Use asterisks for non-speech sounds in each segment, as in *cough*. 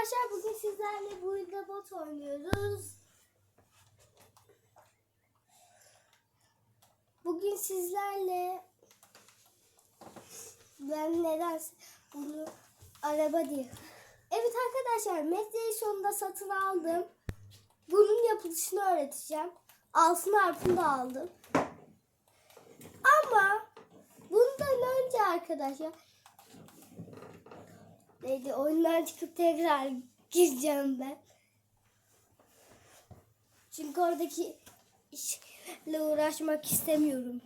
arkadaşlar bugün sizlerle burada bot oynuyoruz. Bugün sizlerle ben neden bunu araba diye. Evet arkadaşlar mesleği sonunda satın aldım. Bunun yapılışını öğreteceğim. Altın harfını da aldım. Ama bundan önce arkadaşlar neydi oyundan çıkıp tekrar gireceğim ben. Çünkü oradaki işle uğraşmak istemiyorum.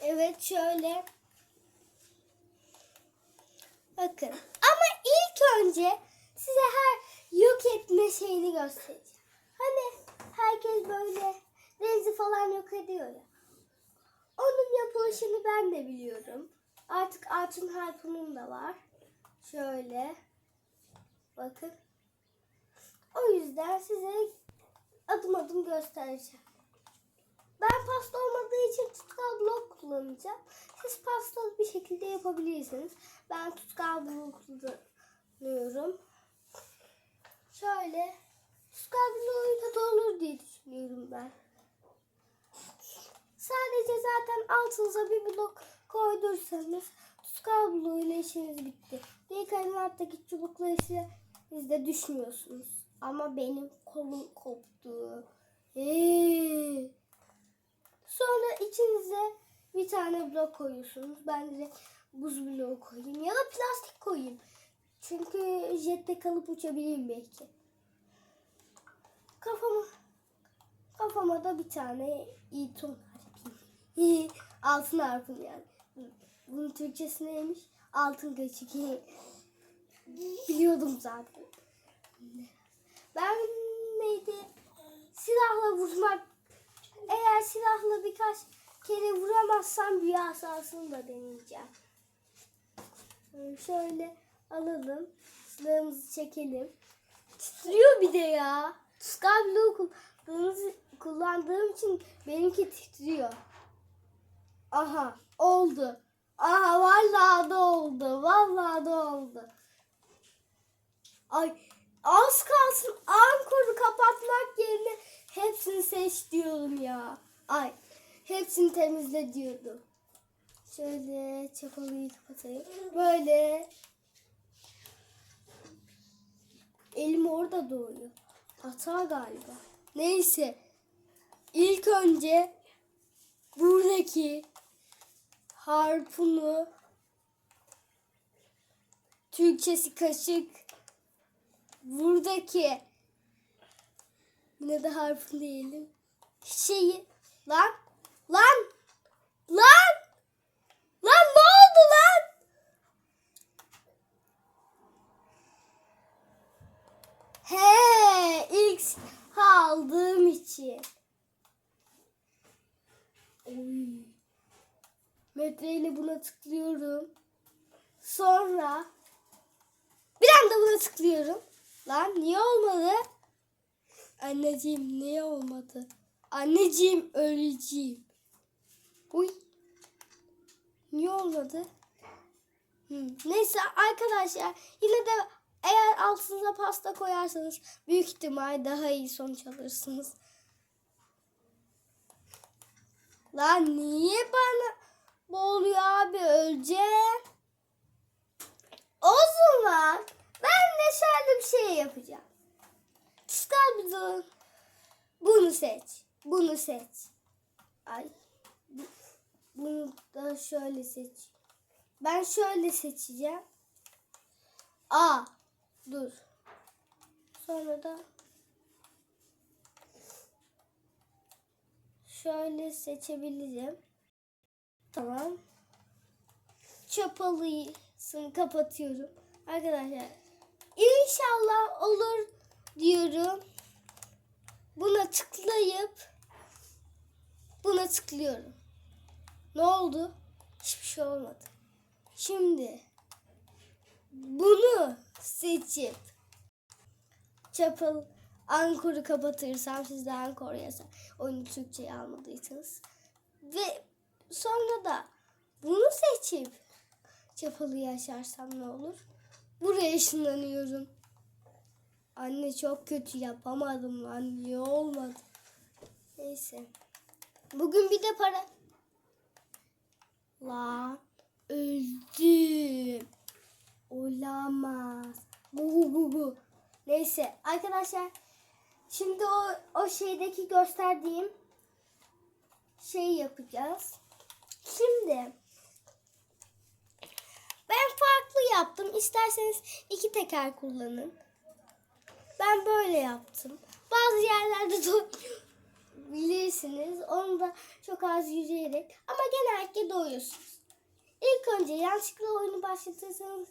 Evet şöyle. Bakın. Ama ilk önce size her yok etme şeyini göstereceğim. Hani herkes böyle denizi falan yok ediyor ya. Onun yapılışını ben de biliyorum. Artık altın harpunum da var. Şöyle. Bakın. O yüzden size adım adım göstereceğim. Ben pasta olmadığı için tutkal blok kullanacağım. Siz pastalı bir şekilde yapabilirsiniz. Ben tutkal blok kullanıyorum. Şöyle tutkal bloğuyla da olur diye düşünüyorum ben. Sadece zaten altınıza bir blok koydursanız tutkal bloğuyla işiniz bitti. Diğer kaynattaki çubukla siz de düşmüyorsunuz. Ama benim kolum koptu. Eee. Sonra içinize bir tane blok koyuyorsunuz. Ben de buz bloğu koyayım ya da plastik koyayım. Çünkü jette kalıp uçabilirim belki. Kafama kafama da bir tane iton harfi. Altın harfim yani. Bunun Türkçesi neymiş? Altın kaşık. Biliyordum zaten. Ben neydi? Silahla vurmak eğer silahla birkaç kere vuramazsam büyü asasını da deneyeceğim. Şöyle alalım. Silahımızı çekelim. Titriyor bir de ya. Tuskal kullandığım için benimki titriyor. Aha oldu. Aha vallahi da oldu. Vallahi da oldu. Ay az kalsın Ankor'u kapatmak yerine hepsini seç diyorum ya. Ay hepsini temizle diyordum. Şöyle çapalıyı kapatayım. Böyle. Elim orada doğuyor. Hata galiba. Neyse. İlk önce buradaki harpunu Türkçesi kaşık. Buradaki ne de harfin diyelim. Şeyi lan lan lan lan ne oldu lan? He ilk aldığım için. Oy. Metreyle buna tıklıyorum. Sonra bir anda buna tıklıyorum. Lan niye olmadı? Anneciğim niye olmadı? Anneciğim öleceğim. Uy. Niye olmadı? Hmm. Neyse arkadaşlar yine de eğer altınıza pasta koyarsanız büyük ihtimal daha iyi sonuç alırsınız. Lan niye bana boğuluyor abi öleceğim. O zaman ben de şöyle bir şey yapacağım. Çıkar dur. Bunu seç. Bunu seç. Ay. bu- Bunu da şöyle seç. Ben şöyle seçeceğim. A. Dur. Sonra da şöyle seçebilirim. Tamam. Çapalısını kapatıyorum. Arkadaşlar inşallah olur diyorum. Buna tıklayıp buna tıklıyorum. Ne oldu? Hiçbir şey olmadı. Şimdi bunu seçip çapal Ankor'u kapatırsam siz de Ankor yazar. Oyunu Türkçe'ye almadıysanız. Ve sonra da Bunu seçip çapalı yaşarsam ne olur? Buraya ışınlanıyorum. Anne çok kötü yapamadım lan. Niye olmadı? Neyse. Bugün bir de para. Lan öldüm. Olamaz. Bu bu bu. Neyse arkadaşlar. Şimdi o o şeydeki gösterdiğim şey yapacağız. Şimdi ben farklı yaptım. İsterseniz iki teker kullanın. Ben böyle yaptım. Bazı yerlerde *laughs* de bilirsiniz. Onu da çok az yürüyerek ama genellikle doyuyorsunuz. İlk önce yanlışlıkla oyunu başlatırsanız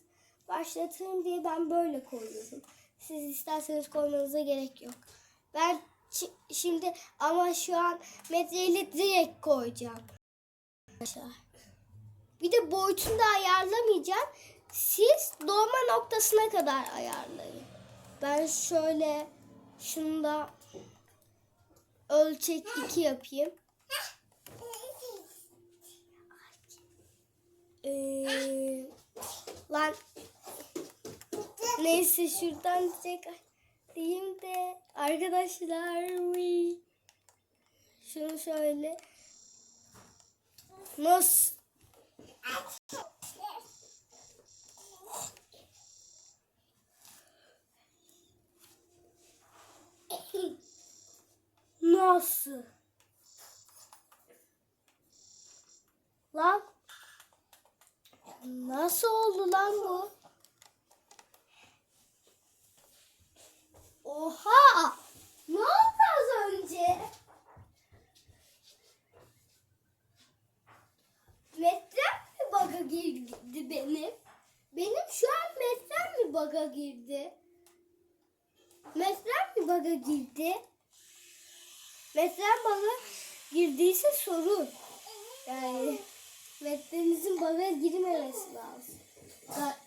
başlatırım diye ben böyle koyuyorum. Siz isterseniz koymanıza gerek yok. Ben şimdi ama şu an metreyle direkt koyacağım. Bir de boyutunu da ayarlamayacağım. Siz doğma noktasına kadar ayarlayın. Ben şöyle şunu da ölçek 2 yapayım. Ee, lan neyse şuradan çek diyeyim de arkadaşlar şunu şöyle nasıl Nasıl? Lan nasıl oldu lan bu? Oha! Ne oldu az önce? Metrem mi baga girdi benim? Benim şu an metrem mi baga girdi? Metrem mi baga girdi? Metrem baga girdiyse sorun. Yani metrenizin baga girmemesi lazım. Ga-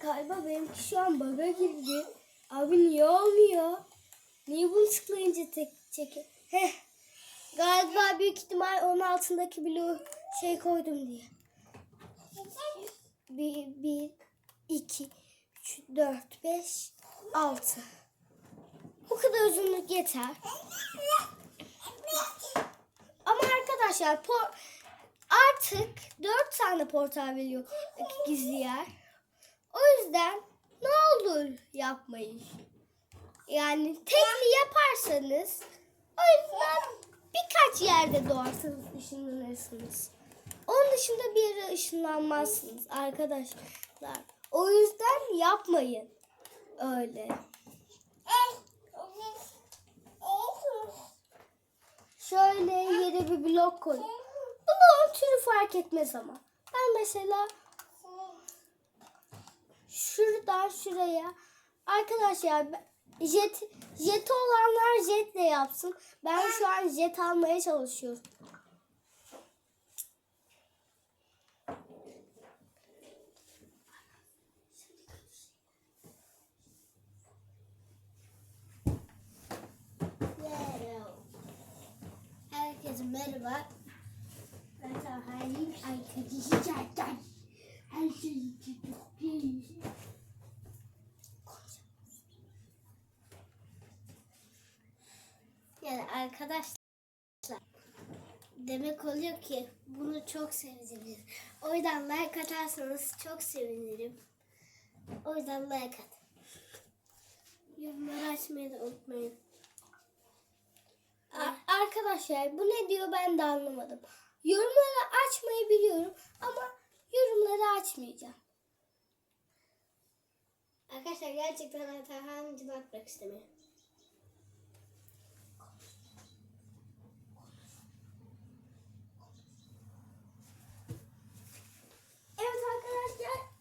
galiba benimki şu an baga girdi. Abi niye olmuyor? Niye bunu tıklayınca tek çekin? Heh. Galiba büyük ihtimal onun altındaki bloğu şey koydum diye. Bir, bir, iki, üç, dört, beş, altı. Bu kadar uzunluk yeter. Ama arkadaşlar por artık dört tane portal veriyor gizli yer. O yüzden ne olur yapmayın. Yani tekli yaparsanız o yüzden birkaç yerde doğarsanız ışınlanırsınız. Onun dışında bir yere ışınlanmazsınız arkadaşlar. O yüzden yapmayın öyle. Şöyle yere bir blok koy. Bloğun türü fark etmez ama. Ben mesela şuradan şuraya arkadaşlar jet jet olanlar jetle yapsın. Ben şu an jet almaya çalışıyorum. Merhaba. Ben Sahar'ın arkadaşı Çerken. Her şey çok iyi. Yani arkadaşlar demek oluyor ki bunu çok sevdiniz. O yüzden like atarsanız çok sevinirim. O yüzden like at. Yorumları açmayı da unutmayın. Arkadaşlar bu ne diyor ben de anlamadım. Yorumları açmayı biliyorum ama yorumları açmayacağım. Arkadaşlar gerçekten Atahan cevap bırak istemiyor. Evet arkadaşlar.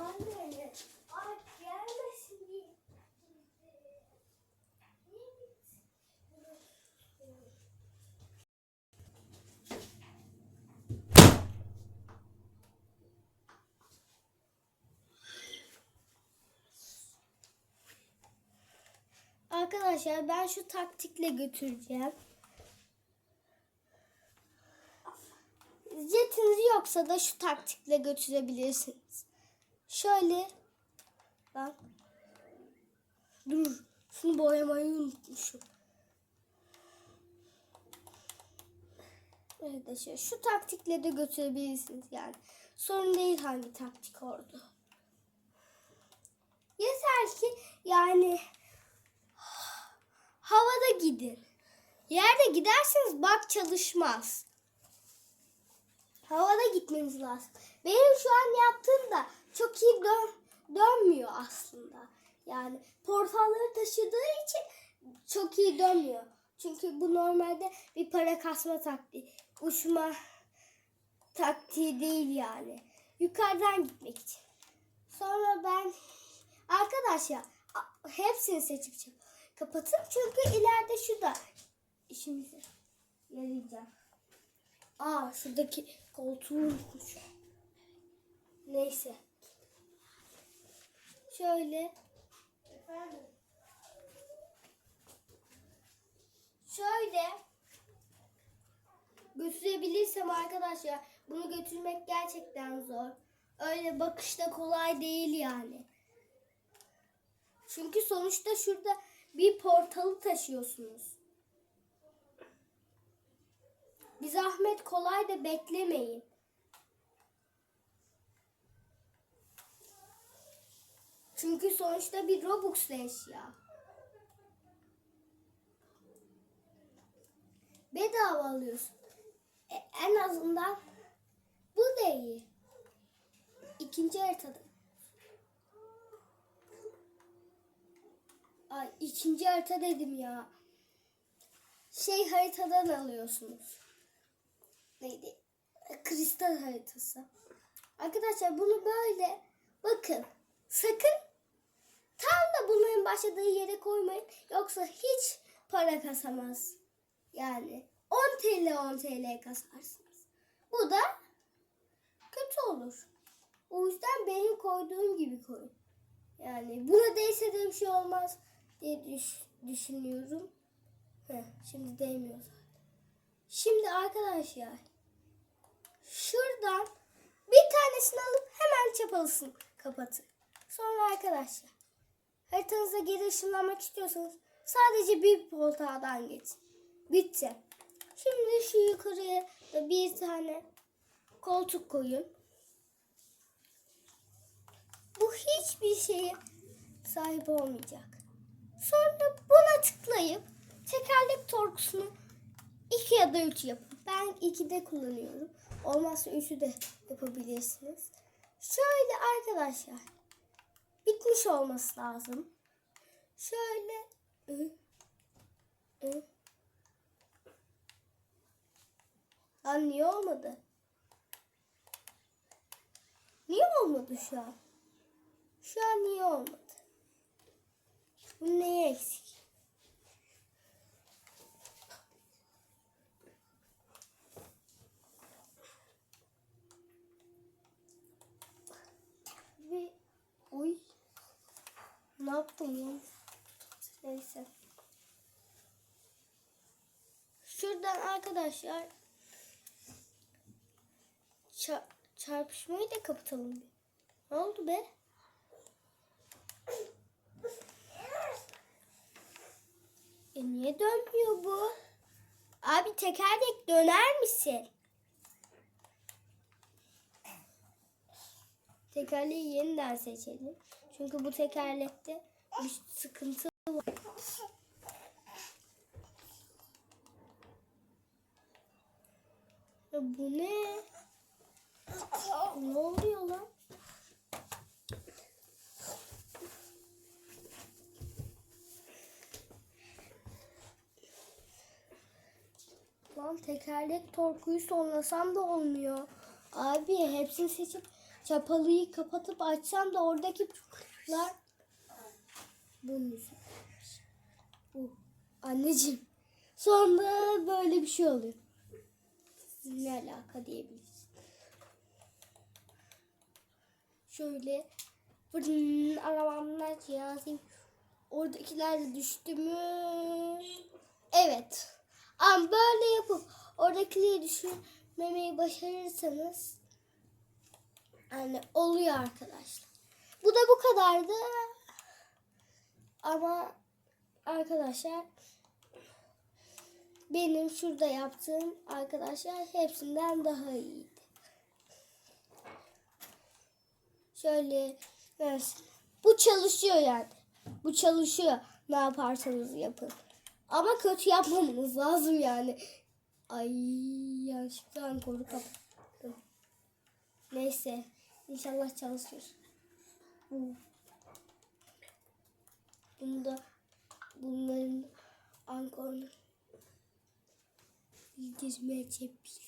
Anne, ay gelmesin diye. Niye arkadaşlar ben şu taktikle götüreceğim. Jetiniz yoksa da şu taktikle götürebilirsiniz. Şöyle bak. Dur. Şunu boyamayı unutmuşum. Arkadaşlar şu taktikle de götürebilirsiniz yani. Sorun değil hangi taktik oldu. Yeter ki yani havada gidin. Yerde giderseniz bak çalışmaz. Havada gitmeniz lazım. Benim şu an yaptığım da çok iyi dön dönmüyor aslında. Yani portalları taşıdığı için çok iyi dönmüyor. Çünkü bu normalde bir para kasma taktiği. Uçma taktiği değil yani. Yukarıdan gitmek için. Sonra ben arkadaşlar hepsini seçip çık- kapatın. Çünkü ileride şu da işimize yarayacak. Aa şuradaki koltuğu unutmuşum. Neyse. Şöyle. Şöyle. Götürebilirsem arkadaşlar bunu götürmek gerçekten zor. Öyle bakışta kolay değil yani. Çünkü sonuçta şurada bir portalı taşıyorsunuz. Bir zahmet kolay da beklemeyin. Çünkü sonuçta bir Robux eşya. Bedava alıyorsun. E, en azından bu da iyi. İkinci haritada. Ay ikinci harita dedim ya. Şey haritadan alıyorsunuz. Neydi? Kristal haritası. Arkadaşlar bunu böyle bakın. Sakın tam da bunların başladığı yere koymayın. Yoksa hiç para kasamaz. Yani 10 TL 10 TL kasarsınız. Bu da kötü olur. O yüzden benim koyduğum gibi koyun. Yani buna değse de bir şey olmaz diye düş- düşünüyorum. Heh, şimdi değmiyor zaten. Şimdi arkadaşlar şuradan bir tanesini alıp hemen çapalısın kapatın. Sonra arkadaşlar haritanıza geri ışınlanmak istiyorsanız sadece bir portaldan geçin. Bitti. Şimdi şu yukarıya da bir tane koltuk koyun. Bu hiçbir şeye sahip olmayacak. Sonra buna tıklayıp tekerlek torkusunu iki ya da üç yapın. Ben iki de kullanıyorum. Olmazsa üçü de yapabilirsiniz. Şöyle arkadaşlar. Bitmiş olması lazım. Şöyle. Ü, ü. Lan niye olmadı? Niye olmadı şu an? Şu an niye olmadı? Bu neye eksik? Bir oy. Ne yaptım ya? Neyse. Şuradan arkadaşlar ça- çarpışmayı da kapatalım. Ne oldu be? E niye dönmüyor bu? Abi tekerlek döner misin? Tekerleği yeniden seçelim. Çünkü bu tekerlekte bir sıkıntı var. Ya bu ne? Ne oluyor lan? Lan tekerlek torkuyu sonlasam da olmuyor. Abi hepsini seçip çapalıyı kapatıp açsam da oradaki lar bunun yüzünden. Bu. Anneciğim. Sonra böyle bir şey oluyor. Ne alaka diyebiliriz. Şöyle fırın arabamdan yazayım. oradakiler düştü mü? Evet. Ama böyle yapıp oradakileri düşürmemeyi başarırsanız yani oluyor arkadaşlar. Bu da bu kadardı. Ama arkadaşlar benim şurada yaptığım arkadaşlar hepsinden daha iyiydi. Şöyle versin. Bu çalışıyor yani. Bu çalışıyor. Ne yaparsanız yapın. Ama kötü yapmamanız lazım yani. Ay yanlışlıkla ankoru kapattım. Neyse. İnşallah çalışır. Bu. Bunu da bunların ankorunu dizmece bir.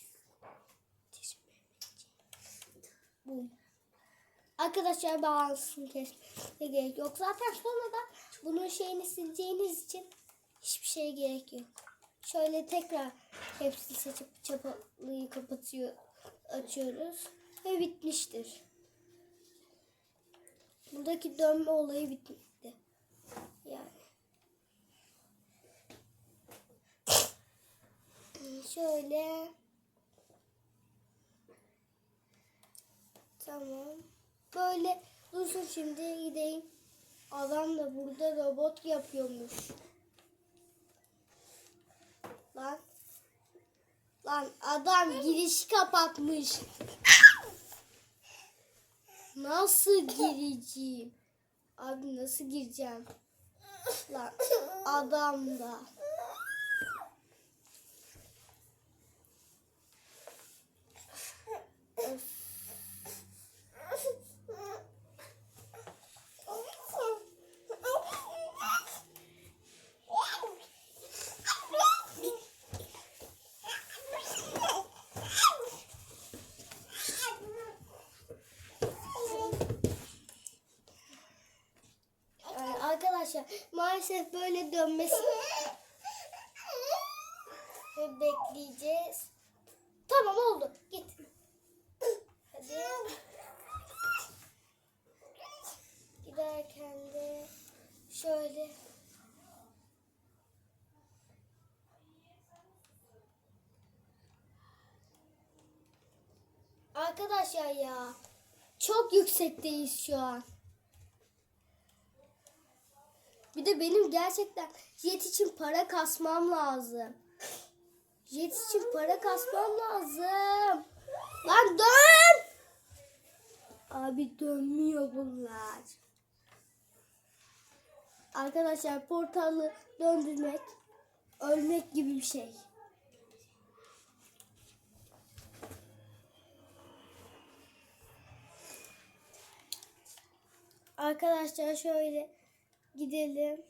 Bu. Arkadaşlar bağlantısını kesmeye gerek yok. Zaten sonra da bunun şeyini sileceğiniz için hiçbir şeye gerek yok. Şöyle tekrar hepsini seçip çapalıyı kapatıyor, açıyoruz ve bitmiştir. Buradaki dönme olayı bitti. Yani. Şöyle. Tamam. Böyle dursun şimdi gideyim. Adam da burada robot yapıyormuş. Lan. Lan adam giriş kapatmış. Nasıl gireceğim? Abi nasıl gireceğim? Lan adam da. Arkadaşlar maalesef böyle dönmesi ve bekleyeceğiz. Tamam oldu. Git. Hadi. Giderken de şöyle Arkadaşlar ya çok yüksekteyiz şu an. Bir de benim gerçekten jet için para kasmam lazım. Jet için para kasmam lazım. Lan dön! Abi dönmüyor bunlar. Arkadaşlar portalı döndürmek ölmek gibi bir şey. Arkadaşlar şöyle gidelim.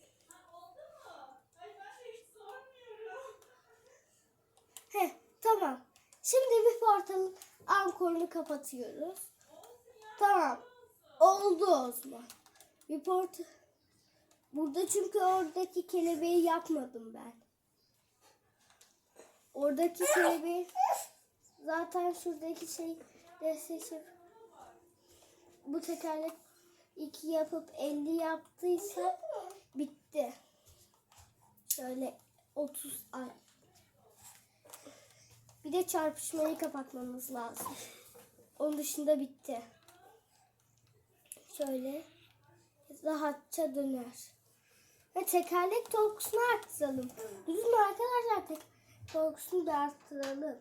Heh, tamam. Şimdi bir portalın ankorunu kapatıyoruz. Tamam. Oldu o zaman. Bir portal. Burada çünkü oradaki kelebeği yapmadım ben. Oradaki kelebeği zaten şuradaki şey de seçip bu tekerlek iki yapıp 50 yaptıysa bitti. Şöyle 30 ay. Bir de çarpışmayı kapatmamız lazım. Onun dışında bitti. Şöyle rahatça döner. Ve tekerlek torkusunu arttıralım. Düzgün arkadaşlar? Tek torkusunu da arttıralım.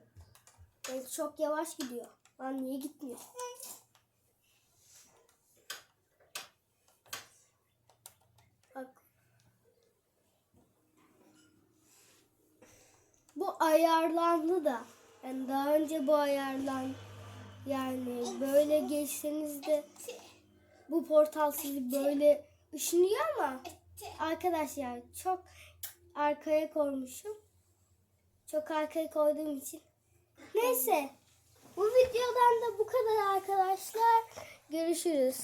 Evet, çok yavaş gidiyor. Lan niye gitmiyor? Bu ayarlandı da. Yani daha önce bu ayarlan yani böyle geçseniz de bu portal sizi böyle ışınıyor ama arkadaşlar çok arkaya koymuşum. Çok arkaya koyduğum için. Neyse. Bu videodan da bu kadar arkadaşlar. Görüşürüz.